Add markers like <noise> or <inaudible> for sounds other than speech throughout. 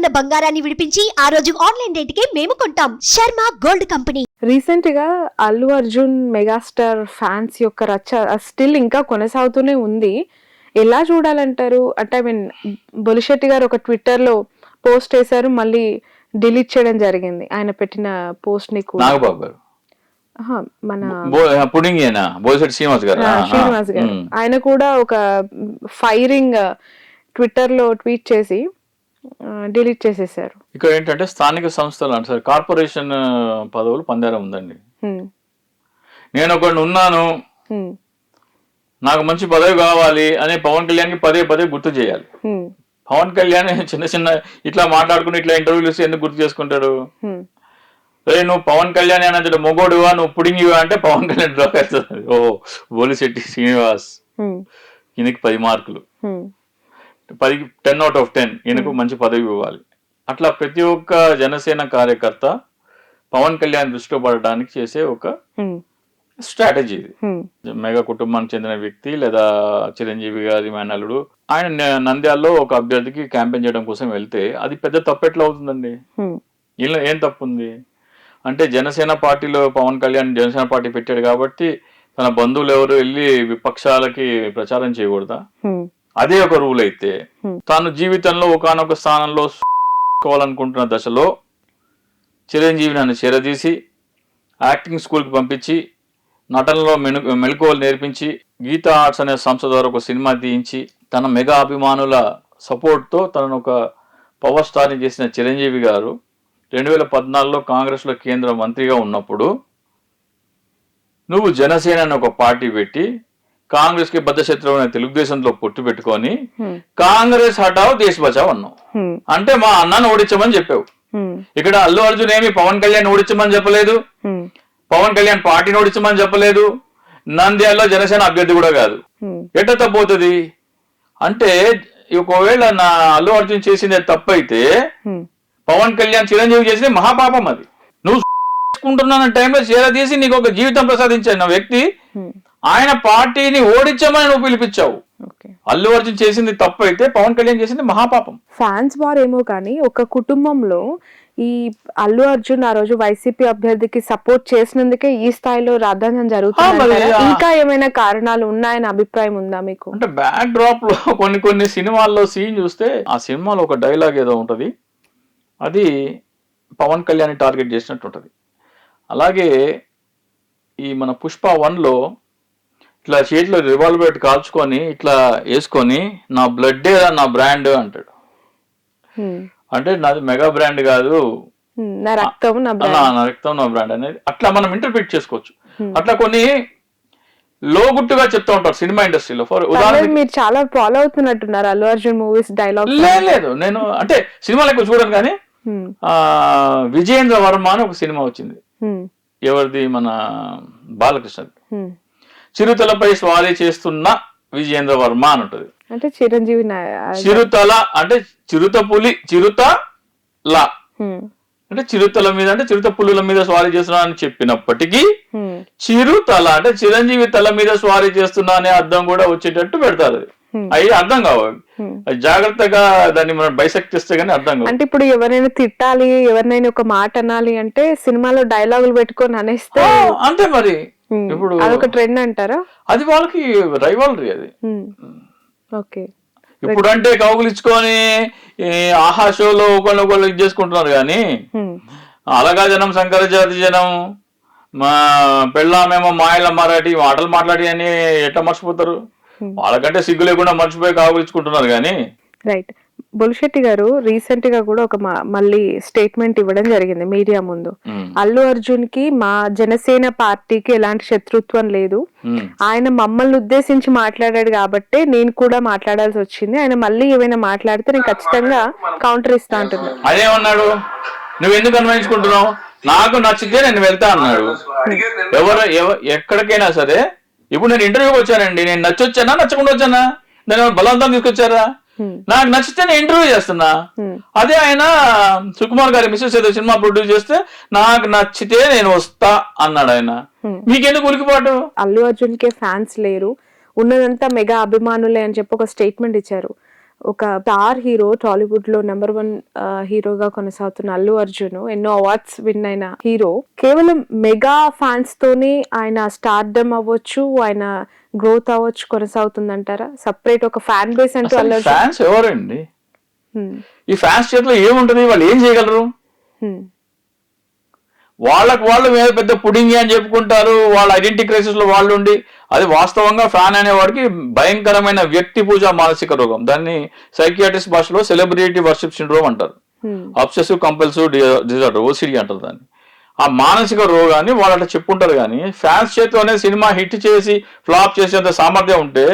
ఉన్న బంగారాన్ని విడిపించి ఆ రోజు ఆన్లైన్ రేటుకే మేము కొంటాం. Sharma gold company. రీసెంట్గా అల్లు అర్జున్ మెగాస్టార్ ఫ్యాన్స్ యొక్క రచ్చ స్టిల్ ఇంకా కొనసాగుతూనే ఉంది. ఎలా చూడాలంటారు? అంటే ఐ మీన్ బొలిశెట్టి గారు ఒక ట్విట్టర్లో పోస్ట్ వేశారు మళ్ళీ డిలీట్ చేయడం జరిగింది. ఆయన పెట్టిన పోస్ట్ని కూడా. నాగబాబు గారు. ఆహా, మన పుడింగ్ శ్రీనివాస్ గారు. శ్రీనివాస్ గారు. ఆయన కూడా ఒక ఫైరింగ్ ట్విట్టర్లో ట్వీట్ చేసి డిలీట్ చేసేసారు. ఇక్కడ ఏంటంటే స్థానిక సంస్థలు అంటే సార్ కార్పొరేషన్ పదవులు పందేరం ఉందండి. నేను ఒకడిని ఉన్నాను. నాకు మంచి పదవి కావాలి అని పవన్ కళ్యాణ్కి పదే పదే గుర్తు చేయాలి. పవన్ కళ్యాణ్ చిన్న చిన్న ఇట్లా మాట్లాడుకుని ఇట్లా ఇంటర్వ్యూలు ఇస్తే ఎందుకు గుర్తు చేసుకుంటాడు? రే నువ్వు పవన్ కళ్యాణ్ అనేది మొగోడువా నువ్వు పుడింగివా అంటే పవన్ కళ్యాణ్ డ్రాప్ అవుతుంది ఓ బోలిశెట్టి శ్రీనివాస్. ఈయనకి పది మార్కులు. హ్మ్, పది టెన్ అవుట్ ఆఫ్ టెన్ ఈయనకు మంచి పదవి ఇవ్వాలి. అట్లా ప్రతి ఒక్క జనసేన కార్యకర్త పవన్ కళ్యాణ్ దృష్టిలో పడడానికి చేసే ఒక హ్మ్, స్ట్రాటజీ ఇది. హ్మ్, మెగా కుటుంబానికి చెందిన వ్యక్తి లేదా చిరంజీవి గారి మేనల్లుడు ఆయన నంద్యాలలో ఒక అభ్యర్థికి క్యాంపెయిన్ చేయడం కోసం వెళ్తే అది పెద్ద తప్పు ఎట్లా అవుతుందండి? వీళ్ళలో ఏం తప్పు ఉంది? అంటే జనసేన పార్టీలో పవన్ కళ్యాణ్ జనసేన పార్టీ పెట్టాడు కాబట్టి తన బంధువులు ఎవరు వెళ్ళి విపక్షాలకి ప్రచారం చేయకూడదా? అదే ఒక రూల్ అయితే. తాను జీవితంలో ఒకానొక స్థానంలో కోవాలనుకుంటున్న దశలో చిరంజీవి నన్ను చేరదీసి యాక్టింగ్ స్కూల్కి పంపించి నటనలో మెను మెలకువలు నేర్పించి గీతా ఆర్ట్స్ అనే సంస్థ ద్వారా ఒక సినిమా తీయించి తన మెగా అభిమానుల సపోర్ట్తో తనను ఒక పవర్ స్టార్ని చేసిన చిరంజీవి గారు రెండు వేల పద్నాలుగులో కాంగ్రెస్లో కేంద్ర మంత్రిగా ఉన్నప్పుడు నువ్వు జనసేన అని ఒక పార్టీ పెట్టి కాంగ్రెస్కి బద్దశత్రువు అనే తెలుగుదేశంలో పొట్టు పెట్టుకొని కాంగ్రెస్ హటావ్ దేశ్ బచావ్ అన్నావు. అంటే మా అన్నను ఓడించమని చెప్పావు. ఇక్కడ అల్లు అర్జున్ ఏమి పవన్ కళ్యాణ్ ఓడించమని చెప్పలేదు. పవన్ కళ్యాణ్ పార్టీని ఓడించమని చెప్పలేదు. నంద్యాలలో జనసేన అభ్యర్థి కూడా కాదు. ఎట్ట తప్పవుతుంది? అంటే ఒకవేళ నా అల్లు అర్జున్ చేసింది తప్పు అయితే హ్మ్, పవన్ కళ్యాణ్ చిరంజీవి చేసింది మహాపాపం అది. నువ్వు <laughs> చేసుకుంటున్న టైంలో చేరదీసి నీకు ఒక జీవితం ప్రసాదించిన వ్యక్తి. ఆయన పార్టీని ఓడించమని నువ్వు పిలిపించావు. అల్లు అర్జున్ చేసింది తప్పు అయితే పవన్ కళ్యాణ్ చేసింది మహాపాపం. ఫ్యాన్స్ వార్ ఏమో కానీ ఒక కుటుంబంలో ఈ అల్లు అర్జున్ ఆ రోజు వైసీపీ అభ్యర్థికి సపోర్ట్ చేసినందుకే ఈ స్థాయిలో రాద్ధాంతం జరుగుతుంది ఇంకా ఏమైనా కారణాలు ఉన్నాయని అభిప్రాయం ఉందా మీకు? అంటే బ్యాక్ డ్రాప్లో కొన్ని కొన్ని సినిమాల్లో సీన్ చూస్తే ఆ సినిమాలో ఒక డైలాగ్ ఏదో ఉంటది. అది పవన్ కళ్యాణ్ టార్గెట్ చేసినట్టు ఉంటది అలాగే ఈ మన పుష్ప వన్లో ఇట్లా చేతిలో రివాల్వర్ పెట్టి కాల్చుకొని ఇట్లా వేసుకొని నా బ్లడ్డే నా బ్రాండ్ అంటాడు. అంటే నాది మెగా బ్రాండ్ కాదు. నా రక్తం నా బ్రాండ్ నా రక్తం నా బ్రాండ్ అనేది అట్లా మనం ఇంటర్ప్రిట్ చేసుకోవచ్చు. అట్లా కొన్ని లోగుట్టుగా చెప్తూ ఉంటారు సినిమా ఇండస్ట్రీలో. ఫర్ ఉదాహరణ మీరు చాలా ఫాలో అవుతున్నట్టున్నారు అల్లు అర్జున్ మూవీస్ డైలాగ్ లేదు నేను అంటే సినిమాలు ఎక్కువ చూడను కానీ విజయేంద్ర వర్మ అని ఒక సినిమా వచ్చింది. ఎవరిది? మన బాలకృష్ణది. చిరుతలపై స్వారీ చేస్తున్న విజయేంద్ర వర్మ అని ఉంటుంది. అంటే చిరంజీవి చిరుతల అంటే చిరుత పులి చిరుత లా. అంటే చిరుతల మీద అంటే చిరుత పులుల మీద స్వారీ చేస్తున్నా అని చెప్పినప్పటికీ చిరుతల అంటే చిరంజీవి తల మీద స్వారీ చేస్తున్నా అనే అర్థం కూడా వచ్చేటట్టు పెడతారు అది. అవి అర్థం కావాలి జాగ్రత్తగా దాన్ని మనం బైసెక్ట్ చేస్తే గానీ అర్థం కావు. అంటే ఇప్పుడు ఎవరైనా తిట్టాలి ఎవరినైనా ఒక మాట అనాలి అంటే సినిమాలో డైలాగులు పెట్టుకొని అనేస్తే అంతే మరి. ఇప్పుడు అదొక ట్రెండ్ అంటారా? అది వాళ్ళకి రైవాలరీ అది. ఓకే ఇప్పుడు అంటే కౌగులించుకొని ఈ ఆహా షోలో ఒకళ్ళు ఒకళ్ళు ఇది చేసుకుంటున్నారు కానీ హ్మ్, అలగా జనం శంకర జాతి జనం మా పెళ్ళామేమో మాయల మరాఠీ మాటలు మాట్లాడి అని ఎట్లా మర్చిపోతారు? Hmm. వాళ్ళకంటే సిగ్గు లేకుండా మర్చిపోయి కాగులించుకుంటున్నారు కానీ. రైట్ బొలిశెట్టి గారు రీసెంట్గా కూడా ఒక మళ్ళీ స్టేట్మెంట్ ఇవ్వడం జరిగింది మీడియా ముందు. అల్లు అర్జున్కి మా జనసేన పార్టీకి ఎలాంటి శత్రుత్వం లేదు. ఆయన మమ్మల్ని ఉద్దేశించి మాట్లాడాడు కాబట్టి నేను కూడా మాట్లాడాల్సి వచ్చింది. ఆయన మళ్ళీ ఏమైనా మాట్లాడితే నేను ఖచ్చితంగా కౌంటర్ ఇస్తా అంటున్నా. అదేమన్నాడు నువ్వు ఎందుకు అన్వయించుకుంటున్నావు నాకు నచ్చితే నేను వెళ్తా అన్నాడు. ఎవరు ఎవ- ఎక్కడికైనా సరే ఇప్పుడు నేను ఇంటర్వ్యూకి వచ్చానండి. నేను నచ్చొచ్చానా? నచ్చకుండా వచ్చానా? నేను బలవంతం తీసుకొచ్చారా. నాకు నచ్చితే నేను ఇంటర్వ్యూ చేస్తున్నా. అదే ఆయన సుకుమార్ గారి మిస్సెస్ ఏదో సినిమా ప్రొడ్యూస్ చేస్తే నాకు నచ్చితే నేను వస్తా అన్నాడు ఆయన. మీకెందుకు ఉలికిపాటు? అల్లు అర్జున్ కే ఫ్యాన్స్ లేరు. ఉన్నదంతా మెగా అభిమానులే అని చెప్పి ఒక స్టేట్మెంట్ ఇచ్చారు. ఒక స్టార్ హీరో టాలీవుడ్లో నెంబర్ వన్ హీరోగా కొనసాగుతున్న అల్లు అర్జున్ ఎన్నో అవార్డ్స్ విన్ అయిన హీరో కేవలం మెగా ఫ్యాన్స్ తోనే ఆయన స్టార్డమ్ అవ్వచ్చు ఆయన గ్రోత్ అవ్వచ్చు కొనసాగుతుందంటారా? సపరేట్ ఒక ఫ్యాన్ బేస్ అంటూ అల్లు ఫ్యాన్స్ ఎవరండి? ఈ ఫ్యాన్స్ చేతిలో ఏముంటది? వాళ్ళు ఏం చేయగలరు? వాళ్ళకు వాళ్ళు మీద పెద్ద పుడింగి అని చెప్పుకుంటారు వాళ్ళ ఐడెంటిటీ క్రైసిస్లో వాళ్ళు ఉండి అది వాస్తవంగా ఫ్యాన్ అనేవాడికి భయంకరమైన వ్యక్తి పూజ మానసిక రోగం. దాన్ని సైకియాట్రిస్ట్ భాషలో సెలబ్రిటీ వర్షిప్ సిండ్రోమ్ అంటారు. అబ్సెసివ్ కంపల్సివ్ డిజార్డర్ ఓసిడి అంటారు దాన్ని. ఆ మానసిక రోగాన్ని వాళ్ళు అట్లా చెప్పుంటారు కానీ ఫ్యాన్స్ చేతిలోనే సినిమా హిట్ చేసి ఫ్లాప్ చేసేంత సామర్థ్యం ఉంటే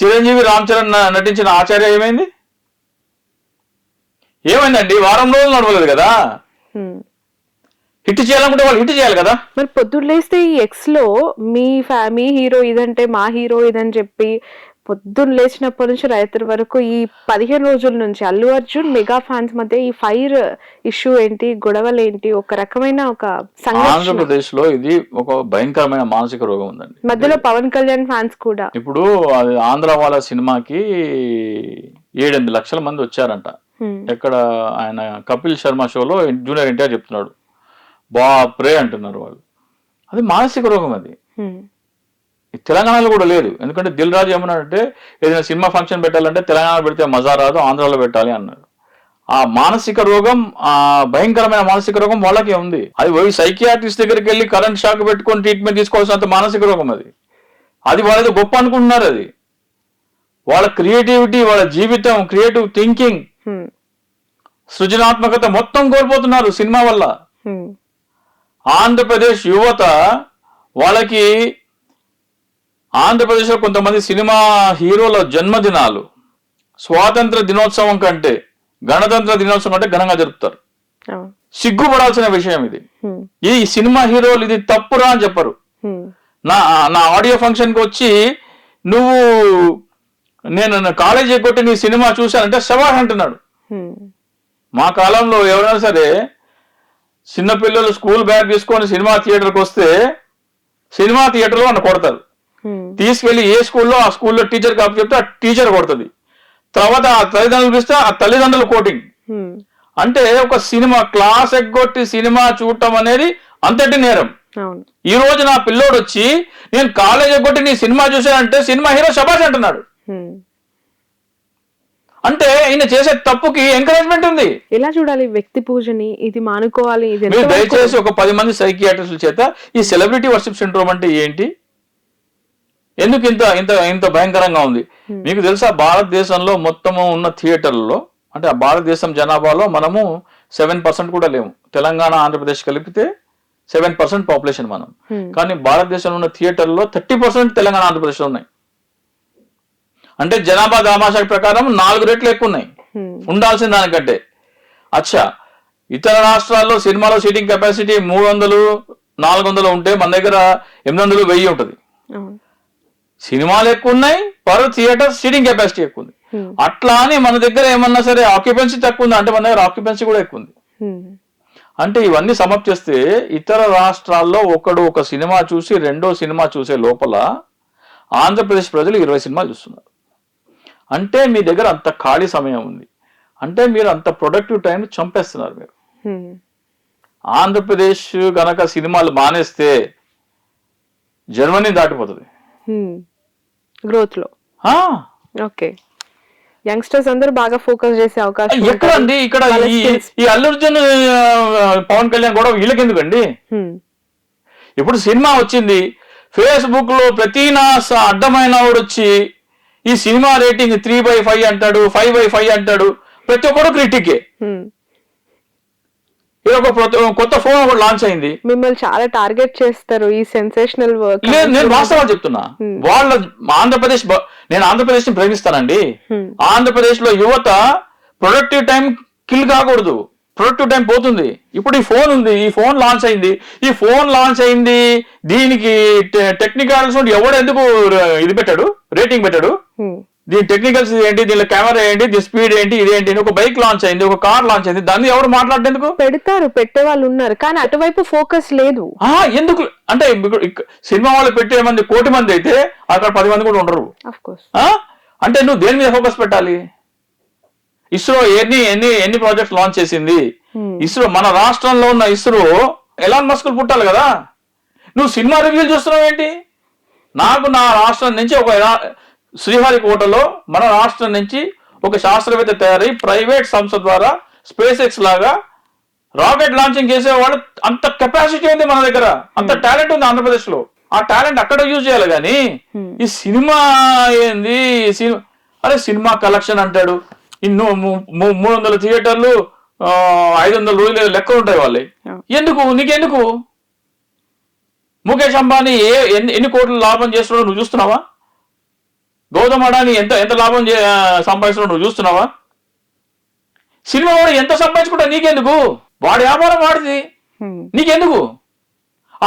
చిరంజీవి రామ్ చరణ్ నటించిన ఆచార్య ఏమైంది? ఏమైందండి? వారం రోజులు నడవలేదు కదా. హిట్ చేయాలనుకుంటే వాళ్ళు హిట్ చేయాలి కదా? మరి పొద్దున్న లేస్తే ఈ ఎక్స్లో మీ ఫ్యా మీ హీరో ఇదంటే మా హీరో ఇదని చెప్పి పొద్దున్న లేచినప్పటి నుంచి రాత్రి వరకు ఈ పదిహేను రోజుల నుంచి అల్లు అర్జున్ మెగా ఫ్యాన్స్ మధ్య ఈ ఫైర్ ఇష్యూ ఏంటి గొడవలు ఏంటి ఒక రకమైన ఒక ఆంధ్రప్రదేశ్లో ఇది ఒక భయంకరమైన మానసిక రోగం ఉందండి. మధ్యలో పవన్ కళ్యాణ్ ఫ్యాన్స్ కూడా. ఇప్పుడు అది ఆంధ్ర వాళ్ళ సినిమాకి ఏడెనిమిది లక్షల మంది వచ్చారంట. ఎక్కడ ఆయన కపిల్ శర్మ షోలో జూనియర్ ఎన్టీఆర్ చెప్తున్నాడు. బాప్రే అంటున్నారు వాళ్ళు. అది మానసిక రోగం అది. తెలంగాణలో కూడా లేదు. ఎందుకంటే దిల్ రాజు ఏమన్నాడంటే ఏదైనా సినిమా ఫంక్షన్ పెట్టాలంటే తెలంగాణ పెడితే మజా రాదు ఆంధ్రాలో పెట్టాలి అన్నాడు ఆ మానసిక రోగం ఆ భయంకరమైన మానసిక రోగం వాళ్ళకే ఉంది. అది పోయి సైకియాట్రిస్ట్ దగ్గరికి వెళ్ళి కరెంట్ షాక్ పెట్టుకొని ట్రీట్మెంట్ తీసుకోవాల్సినంత మానసిక రోగం అది. అది వాళ్ళది గొప్ప అనుకుంటున్నారు అది. వాళ్ళ క్రియేటివిటీ వాళ్ళ జీవితం క్రియేటివ్ థింకింగ్ సృజనాత్మకత మొత్తం కోల్పోతున్నారు సినిమా వల్ల. ఆంధ్రప్రదేశ్ యువత వాళ్ళకి ఆంధ్రప్రదేశ్లో కొంతమంది సినిమా హీరోల జన్మదినాలు స్వాతంత్ర దినోత్సవం కంటే గణతంత్ర దినోత్సవం కంటే ఘనంగా జరుపుతారు. సిగ్గుపడాల్సిన విషయం ఇది. ఈ సినిమా హీరోలు ఇది తప్పురా అని చెప్పరు. నా నా ఆడియో ఫంక్షన్కి వచ్చి నువ్వు నేను కాలేజీ కొట్టి నీ సినిమా చూశానంటే శవాహ్ అంటున్నాడు. మా కాలంలో ఎవరైనా సరే చిన్న పిల్లలు స్కూల్ బ్యాగ్ తీసుకొని సినిమా థియేటర్కి వస్తే సినిమా థియేటర్లో నన్ను కొడతారు. తీసుకెళ్ళి ఏ స్కూల్లో ఆ స్కూల్లో టీచర్ కాపు చెప్తే ఆ టీచర్ కొడుతుంది. తర్వాత ఆ తల్లిదండ్రులు పిలిస్తే ఆ తల్లిదండ్రులు కోటింగ్. అంటే ఒక సినిమా క్లాస్ ఎగ్గొట్టి సినిమా చూడటం అనేది అంతటి నేరం. ఈ రోజు నా పిల్లోడు వచ్చి నేను కాలేజ్ ఎగ్గొట్టి నీ సినిమా చూశానంటే సినిమా హీరో శబాష్ అంటున్నాడు. అంటే ఈయన చేసే తప్పుకి ఎంకరేజ్మెంట్ ఉంది. ఎలా చూడాలి వ్యక్తి పూజని? ఇది మానుకోవాలి ఇది మీరు ఎంతవరకు- దయచేసి ఒక పది మంది సైకియాట్రిస్టుల చేత ఈ సెలబ్రిటీ వర్షిప్ సిండ్రోమ్ అంటే ఏంటి? ఎందుకు ఇంత ఇంత ఇంత భయంకరంగా ఉంది? మీకు తెలుసా భారతదేశంలో మొత్తము ఉన్న థియేటర్లలో అంటే ఆ భారతదేశం జనాభాలో మనము సెవెన్ పర్సెంట్ కూడా లేము. తెలంగాణ ఆంధ్రప్రదేశ్ కలిపితే సెవెన్ పర్సెంట్ పాపులేషన్ మనం. కానీ భారతదేశంలో ఉన్న థియేటర్లో థర్టీ పర్సెంట్ తెలంగాణ ఆంధ్రప్రదేశ్లో ఉన్నాయి. అంటే జనాభా దామాషా ప్రకారం నాలుగు రెట్లు ఎక్కువ ఉన్నాయి ఉండాల్సిన దానికంటే. అచ్చా ఇతర రాష్ట్రాల్లో సినిమాలో సీటింగ్ కెపాసిటీ మూడు వందలు నాలుగు వందలు ఉంటే మన దగ్గర ఎనిమిది వందలు వెయ్యి ఉంటుంది. సినిమాలు ఎక్కువ ఉన్నాయి పర్ థియేటర్ సీటింగ్ కెపాసిటీ ఎక్కువ ఉంది అట్లా అని మన దగ్గర ఏమన్నా సరే ఆక్యుపెన్సీ తక్కువ ఉంది అంటే మన దగ్గర ఆక్యుపెన్సీ కూడా ఎక్కువ ఉంది అంటే ఇవన్నీ సమప్ చేస్తే ఇతర రాష్ట్రాల్లో ఒకడు ఒక సినిమా చూసి రెండో సినిమా చూసే లోపల ఆంధ్రప్రదేశ్ ప్రజలు ఇరవై సినిమాలు చూస్తున్నారు. అంటే మీ దగ్గర అంత ఖాళీ సమయం ఉంది. అంటే మీరు అంత ప్రొడక్టివ్ టైం చంపేస్తున్నారు మీరు. ఆంధ్రప్రదేశ్ గనక సినిమాలు మానేస్తే జర్మనీ దాటిపోతుంది. గ్రోత్లో. ఓకే. యంగ్స్టర్స్ అందరూ బాగా ఫోకస్ చేసే అవకాశం. ఎక్కడండి ఇక్కడ ఈ skills. ఈ అల్లు అర్జున్ ఆ, పవన్ కళ్యాణ్ కూడా వీళ్ళకెందుకండి? ఇప్పుడు సినిమా వచ్చింది ఫేస్బుక్లో ప్రతి నా అడ్డమైన వచ్చి ఈ cinema rating three by five అంటాడు ఫైవ్ బై ఫైవ్ అంటాడు. ప్రతి ఒక్కడు క్రిటికే ఒక కొత్త ఫోన్ ఒకటి లాంచ్ అయింది. మిమ్మల్ని చాలా టార్గెట్ చేస్తారు ఈ సెన్సేషనల్ వర్క్ లేదు నేను వాస్తవాలు చెప్తున్నా. వాళ్ళ ఆంధ్రప్రదేశ్ నేను ఆంధ్రప్రదేశ్ని ప్రేమిస్తానండి. ఆంధ్రప్రదేశ్లో యువత ప్రొడక్టివ్ టైం కిల్ కాకూడదు. ప్రొడక్టివ్ టైం పోతుంది. ఇప్పుడు ఈ ఫోన్ ఉంది ఈ ఫోన్ లాంచ్ అయింది. ఈ ఫోన్ లాంచ్ అయింది దీనికి టెక్నికల్స్ ఎవడు ఎందుకు ఇది పెట్టాడు? రేటింగ్ పెట్టాడు? దీని టెక్నికల్స్ ఏంటి? దీనిలో కెమెరా ఏంటి? దీని స్పీడ్ ఏంటి? ఇదేంటి ఒక బైక్ లాంచ్ అయింది ఒక కార్ లాంచ్ అయింది. దాన్ని ఎవరు మాట్లాడేందుకు పెడతారు పెట్టే వాళ్ళు ఉన్నారు. కానీ అటువైపు ఫోకస్ లేదు. ఎందుకు? అంటే సినిమా వాళ్ళు పెట్టే మంది కోటి మంది అయితే అక్కడ పది మంది కూడా ఉండరు? అంటే నువ్వు దేని మీద ఫోకస్ పెట్టాలి? ఇస్రో ఎన్ని ఎన్ని ఎన్ని ప్రాజెక్ట్స్ లాంచ్ చేసింది? Hmm. ఇస్రో మన రాష్ట్రంలో ఉన్న ఇస్రో ఎలాన్ మస్కులు పుట్టాలి కదా? నువ్వు సినిమా రివ్యూలు చూస్తున్నావు ఏంటి? నాకు నా రాష్ట్రం నుంచి ఒక శ్రీహరికోటలో మన రాష్ట్రం నుంచి ఒక శాస్త్రవేత్త తయారై ప్రైవేట్ సంస్థ ద్వారా స్పేస్ ఎక్స్ లాగా రాకెట్ లాంచింగ్ చేసేవాళ్ళు అంత కెపాసిటీ ఉంది మన దగ్గర. అంత టాలెంట్ ఉంది ఆంధ్రప్రదేశ్లో ఆ టాలెంట్ అక్కడ యూజ్ చేయాలి కానీ ఈ సినిమా ఏంది? సినిమా అరే సినిమా కలెక్షన్ అంటాడు. ఇన్నో మూడు వందల థియేటర్లు ఐదు వందల రోజులు లెక్క ఉంటాయి వాళ్ళే. ఎందుకు? నీకెందుకు? ముఖేష్ అంబానీ ఏ ఎన్ని ఎన్ని కోట్లు లాభం చేస్తున్నాడో నువ్వు చూస్తున్నావా? గౌతమ్ అడాని ఎంత ఎంత లాభం సంపాదిస్తున్నాడో నువ్వు చూస్తున్నావా? సినిమా వాడు ఎంత సంపాదించుకుంటా నీకెందుకు? వాడి వ్యాపారం వాడిది. నీకెందుకు?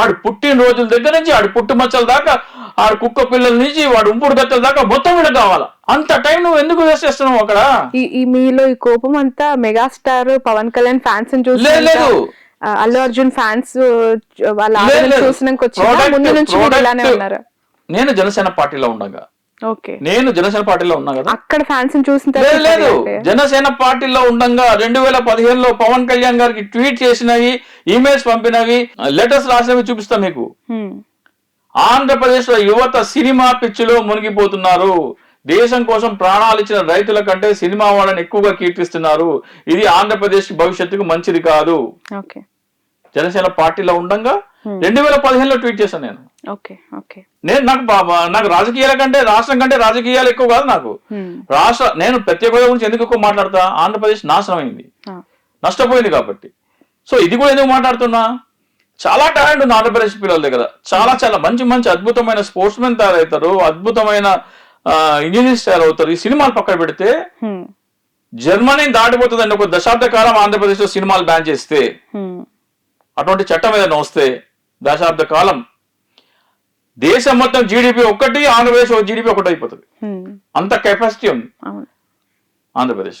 ఆడు పుట్టిన రోజుల దగ్గర నుంచి ఆడు పుట్టు మచ్చల దాకా ఆడు కుక్క పిల్లల నుంచి వాడు ఉంపుడు గత్తల దాకా మొత్తం వీళ్ళకి కావాలా? అంత టైం నువ్వు ఎందుకు వేస్ట్ చేస్తున్నావు అక్కడ? ఈ ఈ మీలో ఈ కోపం అంతా మెగాస్టార్ పవన్ కళ్యాణ్ ఫ్యాన్స్ చూసి లేదు, అల్లు అర్జున్ ఫ్యాన్స్ వాళ్ళ. చూసినాక ముందు నుంచి ఇలానే ఉన్నారా. నేను జనసేన పార్టీలో ఉండగా. ఓకే. నేను జనసేన పార్టీలో ఉన్నా కదా? అక్కడ ఫ్యాన్స్ చూసిన లేదు జనసేన పార్టీలో ఉండగా రెండు వేల పదిహేనులో పవన్ కళ్యాణ్ గారికి ట్వీట్ చేసినవి ఈమెయిల్స్ పంపినవి లెటర్స్ రాసినవి చూపిస్తా మీకు. Hmm. ఆంధ్రప్రదేశ్లో యువత సినిమా పిచ్చిలో మునిగిపోతున్నారు. దేశం కోసం ప్రాణాలు ఇచ్చిన రైతుల కంటే సినిమా వాళ్ళని ఎక్కువగా కీర్తిస్తున్నారు. ఇది ఆంధ్రప్రదేశ్ భవిష్యత్తుకు మంచిది కాదు. జనసేన పార్టీలో ఉండగా రెండు వేల పదిహేనులో ట్వీట్ చేశాను నేను. నేను నాకు నాకు రాజకీయాల కంటే రాష్ట్రం కంటే రాజకీయాలు ఎక్కువ కాదు నాకు. రాష్ట్ర నేను ప్రత్యేక గురించి ఎందుకు ఎక్కువ మాట్లాడతా? ఆంధ్రప్రదేశ్ నాశనం అయింది. నష్టపోయింది కాబట్టి. సో ఇది కూడా ఎందుకు మాట్లాడుతున్నా? చాలా టాలెంట్ ఉంది ఆంధ్రప్రదేశ్ పిల్లల దగ్గర. చాలా చాలా మంచి మంచి అద్భుతమైన స్పోర్ట్స్ మెన్ తయారవుతారు అద్భుతమైన ఇంజనీర్స్ తయారవుతారు. ఈ సినిమాలు పక్కన పెడితే. జర్మనీ దాటిపోతుందండి. ఒక దశాబ్ద కాలం ఆంధ్రప్రదేశ్లో సినిమాలు బ్యాన్ చేస్తే. అటువంటి చట్టం ఏదైనా వస్తే దశాబ్ద కాలం దేశం మొత్తం జీడిపి ఒక్కటి ఆంధ్రప్రదేశ్ జీడిపి ఒకటి అయిపోతుంది. అంత కెపాసిటీ ఉంది. ఆంధ్రప్రదేశ్.